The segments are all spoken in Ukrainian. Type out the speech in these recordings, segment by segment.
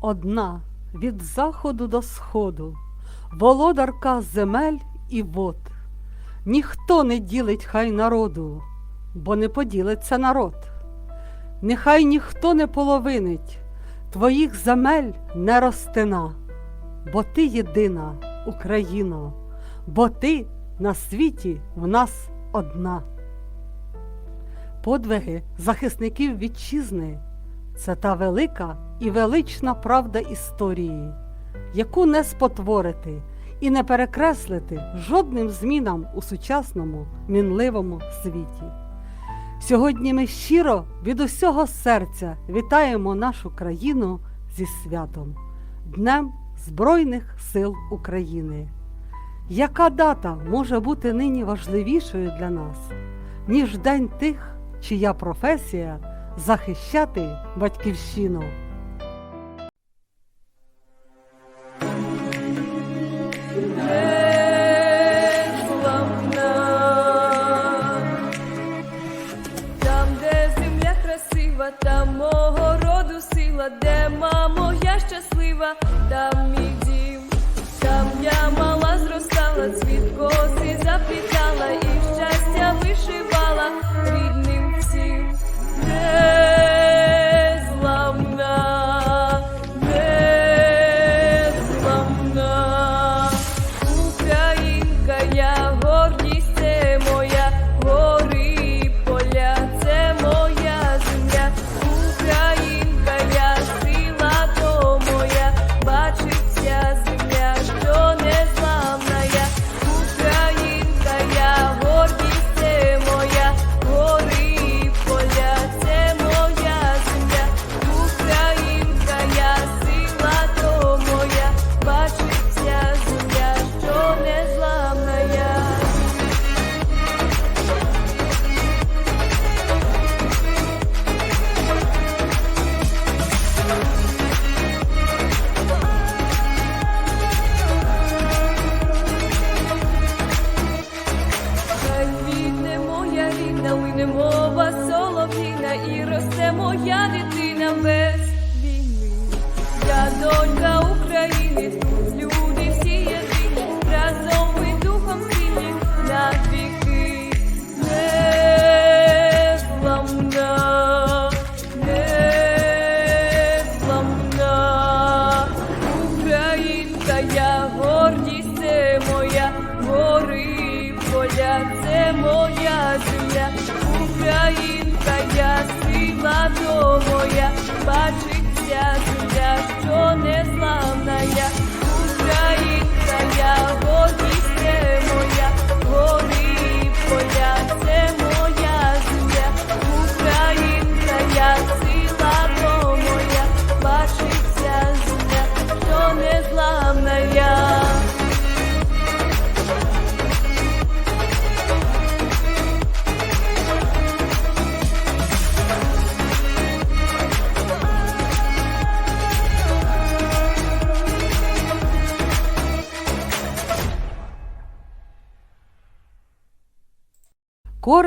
одна від заходу до сходу, володарка земель і вод. Ніхто не ділить хай народу, бо не поділиться народ. Нехай ніхто не половинить твоїх земель не ростина, бо ти єдина, Україно, бо ти на світі в нас одна. Подвиги захисників вітчизни це та велика і велична правда історії, яку не спотворити і не перекреслити жодним змінам у сучасному мінливому світі. Сьогодні ми щиро від усього серця вітаємо нашу країну зі святом, Днем Збройних сил України. Яка дата може бути нині важливішою для нас, ніж день тих, чия професія захищати батьківщину?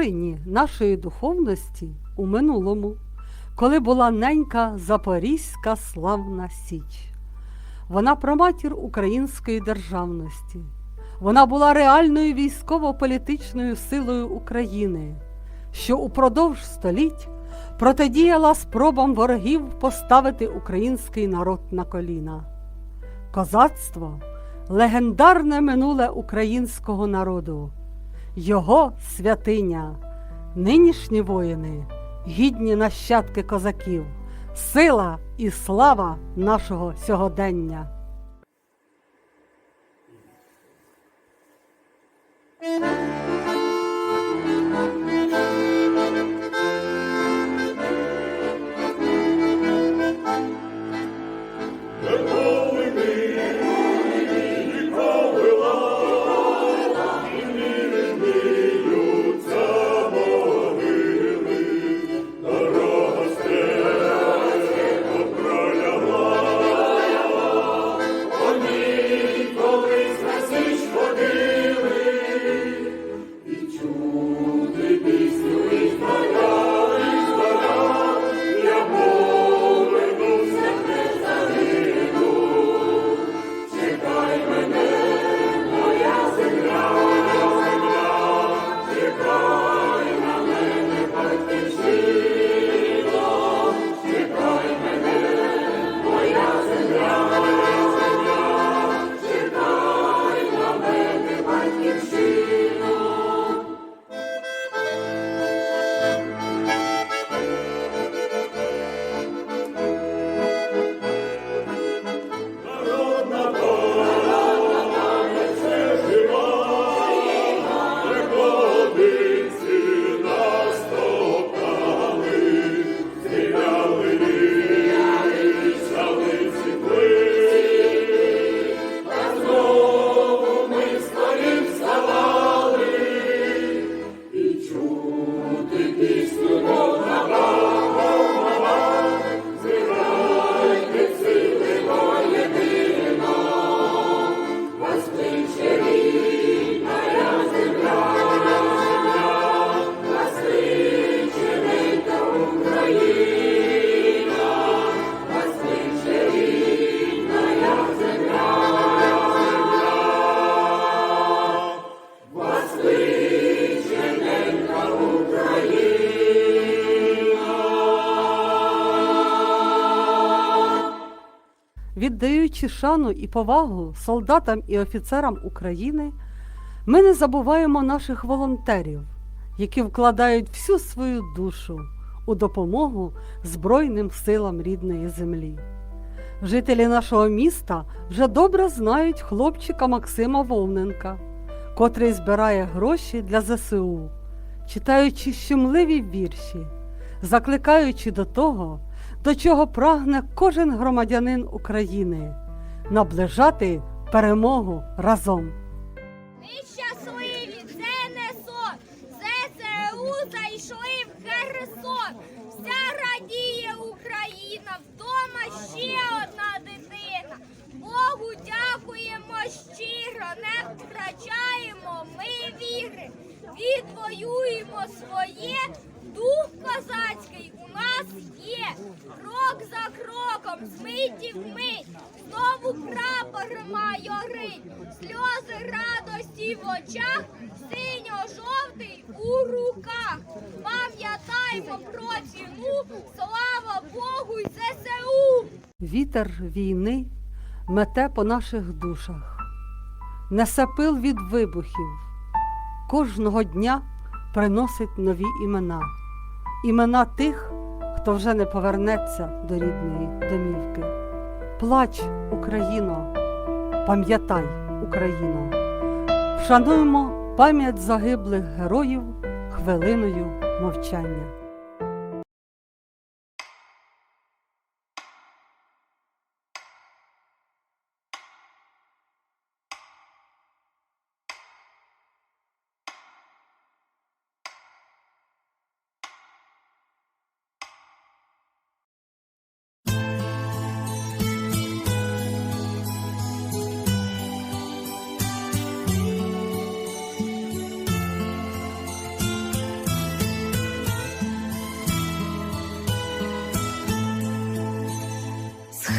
Корені нашої духовності у минулому, коли була ненька Запорізька славна Січ. Вона проматір української державності. Вона була реальною військово-політичною силою України, що упродовж століть протидіяла спробам ворогів поставити український народ на коліна. Козацтво легендарне минуле українського народу, його святиня, нинішні воїни, гідні нащадки козаків, сила і слава нашого сьогодення. Віддаючи шану і повагу солдатам і офіцерам України, ми не забуваємо наших волонтерів, які вкладають всю свою душу у допомогу Збройним силам рідної землі. Жителі нашого міста вже добре знають хлопчика Максима Вовненка, котрий збирає гроші для ЗСУ, читаючи щемливі вірші, закликаючи до того, до чого прагне кожен громадянин України наближати перемогу разом. Ми щасливі, сон. ЗСУ зайшли в Херсон. Вся радіє Україна, вдома ще одна дитина. Богу дякуємо щиро, не втрачаємо ми віри. Відвоюємо своє, дух козацький нас є. Крок за кроком, з миті в мить, знову прапор майорить, сльози радості в очах, синьо-жовтий у руках. Пам'ятаймо про ціну, слава Богу й ЗСУ! Вітер війни мете по наших душах, несе пил від вибухів, кожного дня приносить нові імена, імена тих, хто вже не повернеться до рідної домівки. Плач, Україно, пам'ятай, Україно, вшануємо пам'ять загиблих героїв хвилиною мовчання.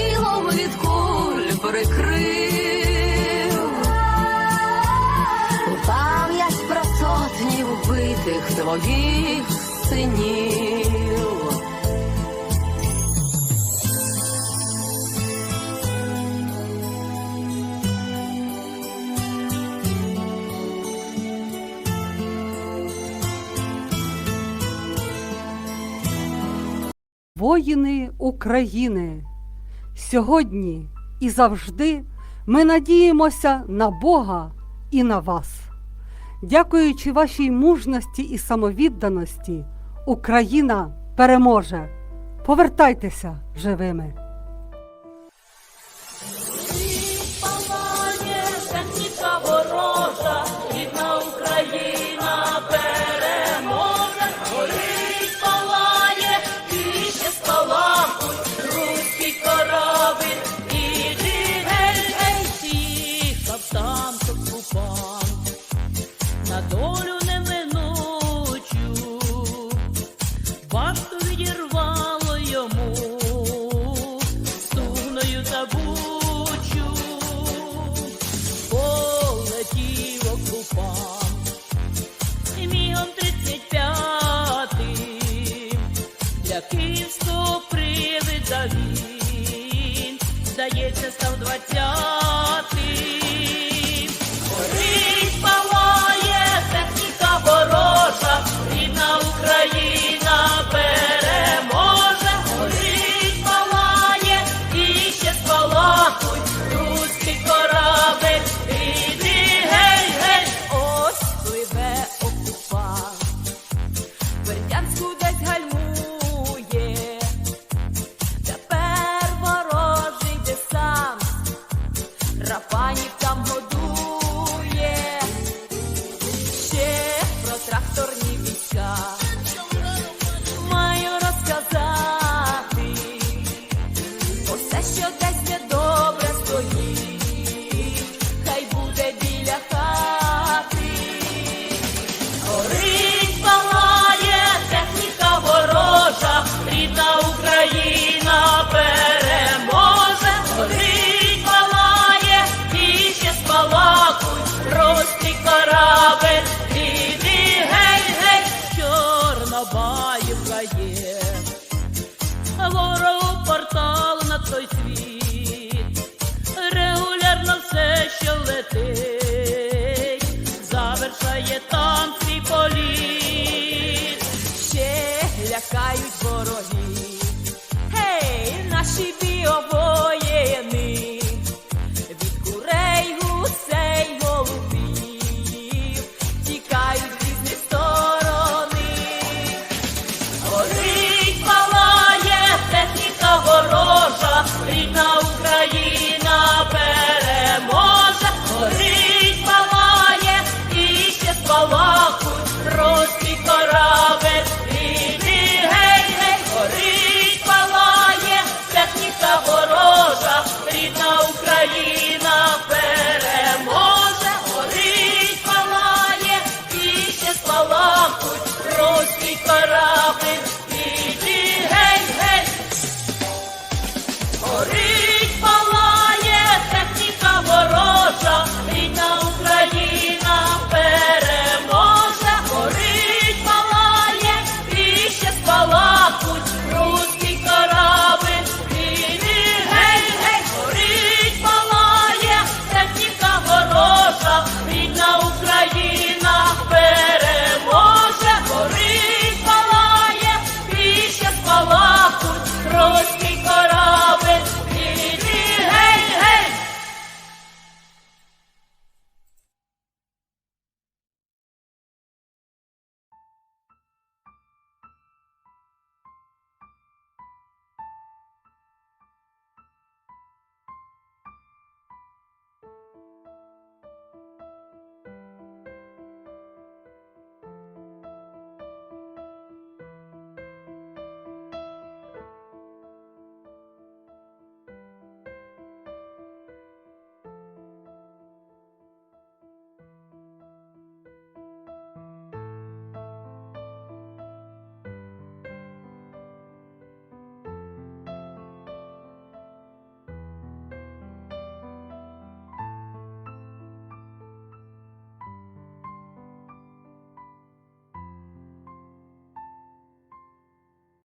Тіло від куль перекрив, пам'ять про сотні вбитих твоїх синів. Воїни України. Сьогодні і завжди ми надіємося на Бога і на вас. Дякуючи вашій мужності і самовідданості, Україна переможе. Повертайтеся живими! є танці полі.